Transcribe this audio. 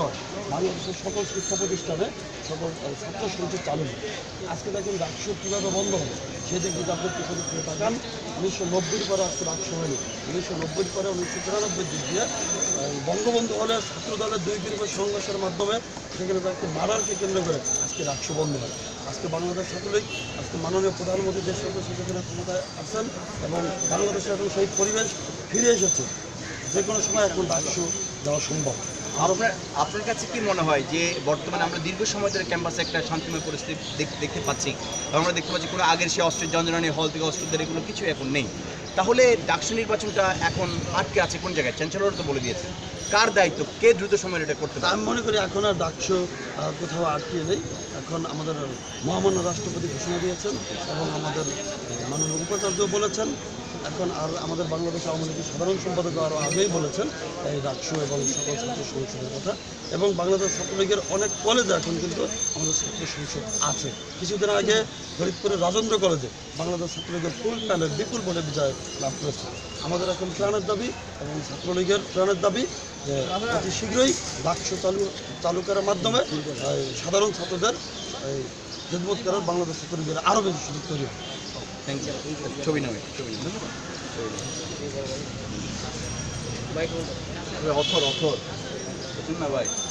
নয় বাংলাদেশের সকল শিক্ষা প্রতিষ্ঠানে সকল চালু হয়। আজকে বন্ধ হবে উনিশশো পরে আজকে উনিশশো পরে উনিশশো তিরানব্বই বঙ্গবন্ধু হলে ছাত্র দলের দুই গ্রুপের সংঘর্ষের মাধ্যমে সেখানে তাকে মারারকে কেন্দ্র করে আজকে ডাকসু বন্ধ হয়। আজকে বাংলাদেশ ছাত্রলীগ, আজকে মাননীয় প্রধানমন্ত্রী দেশ সেখানে ক্ষমতায় আছেন এবং বাংলাদেশে এখন সেই পরিবেশ ফিরে এসেছে। যে কোনো সময় এখন ডাকসু দেওয়া সম্ভব। আপনার আপনার কাছে কি মনে হয় যে বর্তমানে আমরা দীর্ঘ সময় ধরে ক্যাম্পাসে একটা শান্তিময় পরিস্থিতি দেখতে পাচ্ছি? এবং আমরা দেখতে পাচ্ছি কোনো আগের সে অস্ত্রের যন্ত্রণা নেই হল থেকে অস্ত্রদের এগুলো কিছু এখন নেই। তাহলে ডাকসু নির্বাচনটা এখন আটকে আছে কোন জায়গায়? চ্যান্সেলর তো বলে দিয়েছে। কার দায়িত্ব? কে দ্রুত সময় এটা করতে আমি মনে করি এখন আর ডাকসু কোথাও আটকিয়ে নেই। এখন আমাদের মহামান্য রাষ্ট্রপতি ঘোষণা দিয়েছেন এবং আমাদের মাননীয় উপাচার্য বলেছেন এখন আর আমাদের বাংলাদেশ আওয়ামী লীগের সাধারণ সম্পাদক আরও আগেই বলেছেন, এই ডাকসু এবং সকল ছাত্র সংসদের কথা। এবং বাংলাদেশ ছাত্রলীগের অনেক কলেজে এখন কিন্তু আমাদের ছাত্র সংসদ আছে। কিছুদিন আগে ফরিদপুরের রাজেন্দ্র কলেজে বাংলাদেশ ছাত্রলীগের ফুল প্যানেল বিপুল ভোটে বিজয় লাভ করেছে। আমাদের এখন প্রাণের দাবি এবং ছাত্রলীগের প্রাণের দাবি যে অতি শীঘ্রই বাক্স চালু চালু করার মাধ্যমে সাধারণ ছাত্রদের এই খেদমত করার বাংলাদেশ ছাত্রলীগের আরও বেশি সুযোগ তৈরি ইউ ছবি নেবে ছবি নেবে অথর অথর। না ভাই